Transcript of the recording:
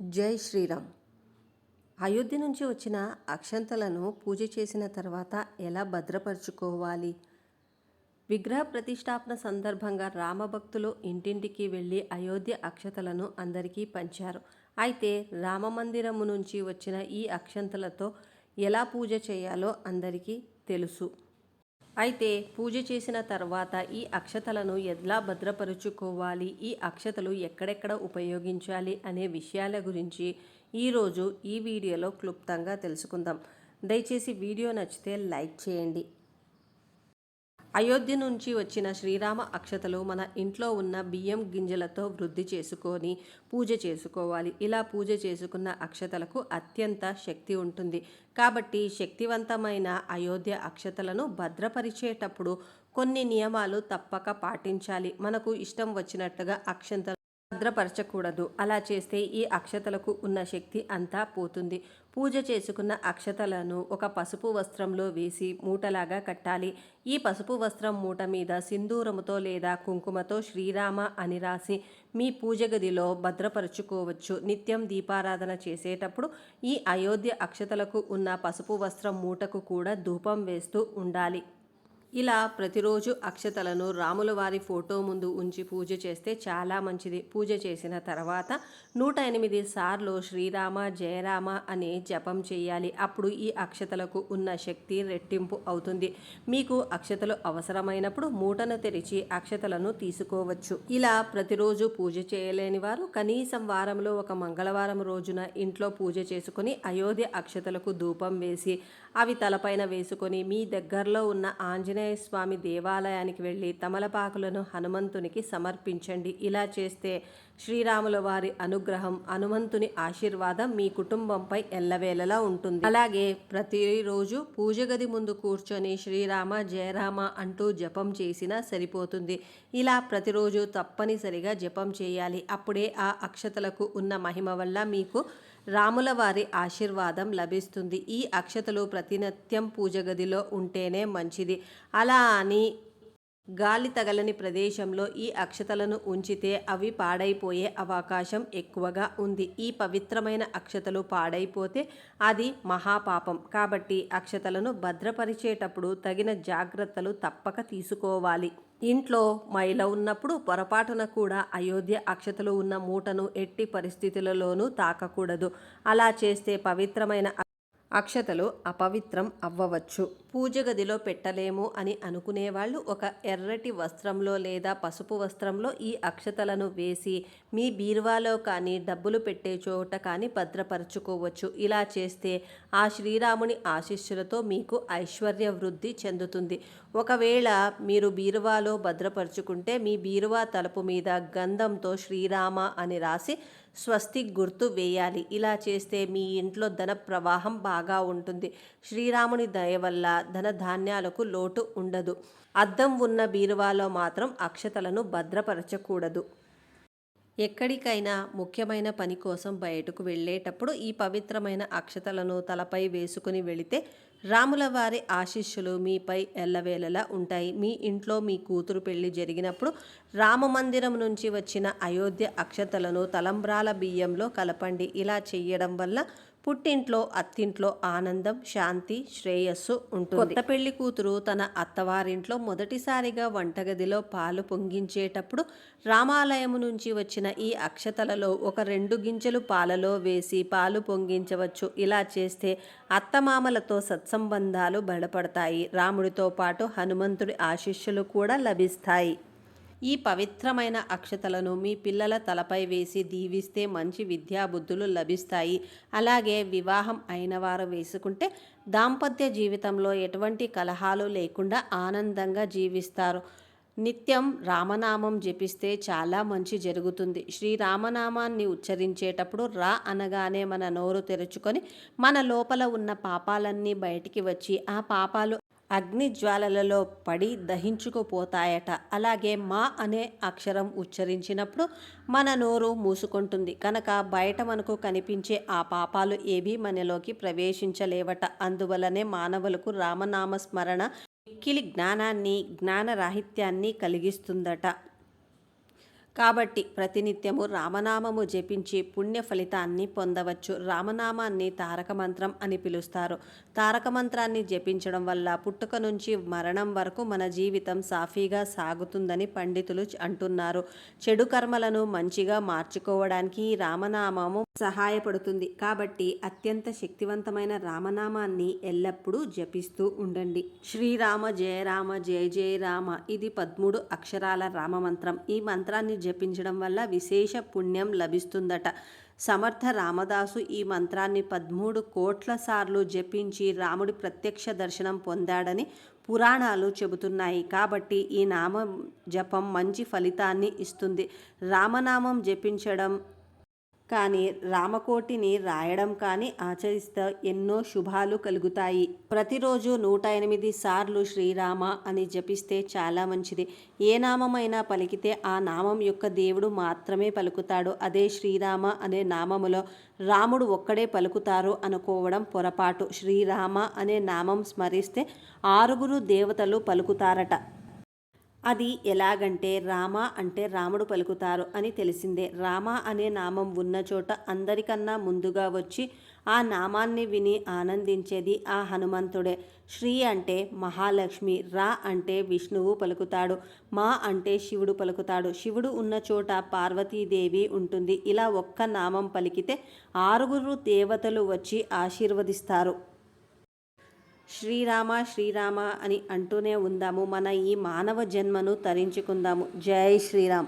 జై శ్రీరామ్. అయోధ్య నుంచి వచ్చిన అక్షంతలను పూజ చేసిన తర్వాత ఎలా భద్రపరుచుకోవాలి? విగ్రహ ప్రతిష్టాపన సందర్భంగా రామభక్తులు ఇంటింటికి వెళ్ళి అయోధ్య అక్షతలను అందరికీ పంచారు. అయితే రామమందిరము నుంచి వచ్చిన ఈ అక్షంతలతో ఎలా పూజ చేయాలో అందరికీ తెలుసు. అయితే పూజ చేసిన తర్వాత ఈ అక్షతలను ఎలా భద్రపరుచుకోవాలి? ఈ అక్షతలు ఎక్కడెక్కడ ఉపయోగించాలి అనే విషయాల గురించి ఈరోజు ఈ వీడియోలో క్లుప్తంగా తెలుసుకుందాం. దయచేసి వీడియో నచ్చితే లైక్ చేయండి. అయోధ్య నుంచి వచ్చిన శ్రీరామ అక్షతలు మన ఇంట్లో ఉన్న బియ్యం గింజలతో వృద్ధి చేసుకొని పూజ చేసుకోవాలి. ఇలా పూజ చేసుకున్న అక్షతలకు అత్యంత శక్తి ఉంటుంది. కాబట్టి శక్తివంతమైన అయోధ్య అక్షతలను భద్రపరిచేటప్పుడు కొన్ని నియమాలు తప్పక పాటించాలి. మనకు ఇష్టం వచ్చినట్టుగా అక్షంత భద్రపరచకూడదు. అలా చేస్తే ఈ అక్షతలకు ఉన్న శక్తి అంతా పోతుంది. పూజ చేసుకున్న అక్షతలను ఒక పసుపు వస్త్రంలో వేసి మూటలాగా కట్టాలి. ఈ పసుపు వస్త్రం మూట మీద సింధూరముతో లేదా కుంకుమతో శ్రీరామ అని రాసి మీ పూజ గదిలో భద్రపరుచుకోవచ్చు. నిత్యం దీపారాధన చేసేటప్పుడు ఈ అయోధ్య అక్షతలకు ఉన్న పసుపు వస్త్రం మూటకు కూడా ధూపం వేస్తూ ఉండాలి. ఇలా ప్రతిరోజు అక్షతలను రాముల వారి ఫోటో ముందు ఉంచి పూజ చేస్తే చాలా మంచిది. పూజ చేసిన తర్వాత నూట ఎనిమిది సార్లు శ్రీరామ జయరామ అని జపం చేయాలి. అప్పుడు ఈ అక్షతలకు ఉన్న శక్తి రెట్టింపు అవుతుంది. మీకు అక్షతలు అవసరమైనప్పుడు మూటను తెరిచి అక్షతలను తీసుకోవచ్చు. ఇలా ప్రతిరోజు పూజ చేయలేని వారు కనీసం వారంలో ఒక మంగళవారం రోజున ఇంట్లో పూజ చేసుకుని అయోధ్య అక్షతలకు ధూపం వేసి అవి తలపైన వేసుకొని మీ దగ్గరలో ఉన్న ఆంజనేయ స్వామి దేవాలయానికి వెళ్ళి తమలపాకులను హనుమంతునికి సమర్పించండి. ఇలా చేస్తే శ్రీరాముల వారి అనుగ్రహం హనుమంతుని ఆశీర్వాదం మీ కుటుంబంపై ఎల్లవేళలా ఉంటుంది. అలాగే ప్రతిరోజు పూజ గది ముందు కూర్చొని శ్రీరామ జయరామ అంటూ జపం చేసినా సరిపోతుంది. ఇలా ప్రతిరోజు తప్పనిసరిగా జపం చేయాలి. అప్పుడే ఆ అక్షతలకు ఉన్న మహిమ వల్ల మీకు రాముల వారి ఆశీర్వాదం లభిస్తుంది. ఈ అక్షతలు ప్రతినిత్యం పూజ గదిలో ఉంటేనే మంచిది. అలా అని గాలి తగలని ప్రదేశంలో ఈ అక్షతలను ఉంచితే అవి పాడైపోయే అవకాశం ఎక్కువగా ఉంది. ఈ పవిత్రమైన అక్షతలు పాడైపోతే అది మహాపాపం. కాబట్టి అక్షతలను భద్రపరిచేటప్పుడు తగిన జాగ్రత్తలు తప్పక తీసుకోవాలి. ఇంట్లో మైల ఉన్నప్పుడు పొరపాటున కూడా అయోధ్య అక్షతలు ఉన్న మూటను ఎట్టి పరిస్థితులలోనూ తాకకూడదు. అలా చేస్తే పవిత్రమైన అక్షతలు అపవిత్రం అవ్వవచ్చు. పూజ గదిలో పెట్టలేము అని అనుకునేవాళ్ళు ఒక ఎర్రటి వస్త్రంలో లేదా పసుపు వస్త్రంలో ఈ అక్షతలను వేసి మీ బీరువాలో కానీ డబ్బులు పెట్టే చోట కానీ భద్రపరచుకోవచ్చు. ఇలా చేస్తే ఆ శ్రీరాముని ఆశీస్సులతో మీకు ఐశ్వర్య వృద్ధి చెందుతుంది. ఒకవేళ మీరు బీరువాలో భద్రపరుచుకుంటే మీ బీరువా తలుపు మీద గంధంతో శ్రీరామ అని రాసి స్వస్తి గుర్తు వేయాలి. ఇలా చేస్తే మీ ఇంట్లో ధన ప్రవాహం బాగా ఉంటుంది. శ్రీరాముని దయ వల్ల ధన ధాన్యాలకు లోటు ఉండదు. అద్దం ఉన్న బీరువాలో మాత్రం అక్షతలను భద్రపరచకూడదు. ఎక్కడికైనా ముఖ్యమైన పని కోసం బయటకు వెళ్ళేటప్పుడు ఈ పవిత్రమైన అక్షతలను తలపై వేసుకుని వెళితే రాముల వారి ఆశీస్సులు మీపై ఎల్లవేళలా ఉంటాయి. మీ ఇంట్లో మీ కూతురు పెళ్ళి జరిగినప్పుడు రామ మందిరం నుంచి వచ్చిన అయోధ్య అక్షతలను తలంబ్రాల బియ్యంలో కలపండి. ఇలా చేయడం వల్ల పుట్టింట్లో అత్తింట్లో ఆనందం శాంతి శ్రేయస్సు ఉంటుంది. కొత్త పెళ్ళి కూతురు తన అత్తవారింట్లో మొదటిసారిగా వంటగదిలో పాలు పొంగించేటప్పుడు రామాలయము నుంచి వచ్చిన ఈ అక్షతలలో ఒక రెండు గింజలు పాలలో వేసి పాలు పొంగించవచ్చు. ఇలా చేస్తే అత్తమామలతో సత్సంబంధాలు బలపడతాయి. రాముడితో పాటు హనుమంతుడి ఆశీస్సులు కూడా లభిస్తాయి. ఈ పవిత్రమైన అక్షతలను మీ పిల్లల తలపై వేసి దీవిస్తే మంచి విద్యాబుద్ధులు లభిస్తాయి. అలాగే వివాహం అయిన వారు వేసుకుంటే దాంపత్య జీవితంలో ఎటువంటి కలహాలు లేకుండా ఆనందంగా జీవిస్తారు. నిత్యం రామనామం జపిస్తే చాలా మంచి జరుగుతుంది. శ్రీరామనామాన్ని ఉచ్చరించేటప్పుడు రా అనగానే మన నోరు తెరుచుకొని మన లోపల ఉన్న పాపాలన్నీ బయటికి వచ్చి ఆ పాపాలు అగ్ని జ్వాలలలో పడి దహించుకుపోతాయట. అలాగే మా అనే అక్షరం ఉచ్చరించినప్పుడు మన నోరు మూసుకుంటుంది. కనుక బయట మనకు కనిపించే ఆ పాపాలు ఏవి మనలోకి ప్రవేశించలేవట. అందువలనే మానవులకు రామనామ స్మరణ మిక్కిలి జ్ఞానాన్ని జ్ఞానరాహిత్యాన్ని కలిగిస్తుందట. కాబట్టి ప్రతినిత్యము రామనామము జపించి పుణ్య ఫలితాన్ని పొందవచ్చు. రామనామాన్ని తారక మంత్రం అని పిలుస్తారు. తారక మంత్రాన్ని జపించడం వల్ల పుట్టుక నుంచి మరణం వరకు మన జీవితం సాఫీగా సాగుతుందని పండితులు అంటున్నారు. చెడు కర్మలను మంచిగా మార్చుకోవడానికి ఈ రామనామము సహాయపడుతుంది. కాబట్టి అత్యంత శక్తివంతమైన రామనామాన్ని ఎల్లప్పుడూ జపిస్తూ ఉండండి. శ్రీరామ జయ రామ జయ జయ రామ ఇది పదమూడు అక్షరాల రామ మంత్రం ఈ మంత్రాన్ని జపించడం వల్ల విశేష పుణ్యం లభిస్తుందట. సమర్థ రామదాసు ఈ మంత్రాన్ని పదమూడు కోట్ల సార్లు జపించి రాముడి ప్రత్యక్ష దర్శనం పొందాడని పురాణాలు చెబుతున్నాయి. కాబట్టి ఈ నామం జపం మంచి ఫలితాన్ని ఇస్తుంది. రామనామం జపించడం కానీ రామకోటిని రాయడం కానీ ఆచరిస్తే ఎన్నో శుభాలు కలుగుతాయి. ప్రతిరోజు నూట ఎనిమిది సార్లు శ్రీరామ అని జపిస్తే చాలా మంచిది. ఏ నామమైనా పలికితే ఆ నామం యొక్క దేవుడు మాత్రమే పలుకుతాడు. అదే శ్రీరామ అనే నామములో రాముడు ఒక్కడే పలుకుతారు అనుకోవడం పొరపాటు. శ్రీరామ అనే నామం స్మరిస్తే ఆరుగురు దేవతలు పలుకుతారట. అది ఎలాగంటే రామ అంటే రాముడు పలుకుతారు అని తెలిసిందే. రామ అనే నామం ఉన్న చోట అందరికన్నా ముందుగా వచ్చి ఆ నామాన్ని విని ఆనందించేది ఆ హనుమంతుడే. శ్రీ అంటే మహాలక్ష్మి రా అంటే విష్ణువు పలుకుతాడు మా అంటే శివుడు పలుకుతాడు. శివుడు ఉన్న చోట పార్వతీదేవి ఉంటుంది. ఇలా ఒక్క నామం పలికితే ఆరుగురు దేవతలు వచ్చి ఆశీర్వదిస్తారు. శ్రీరామ శ్రీరామ అని అంటూనే ఉందాము. మన ఈ మానవ జన్మను తరించుకుందాము. జై శ్రీరామ్.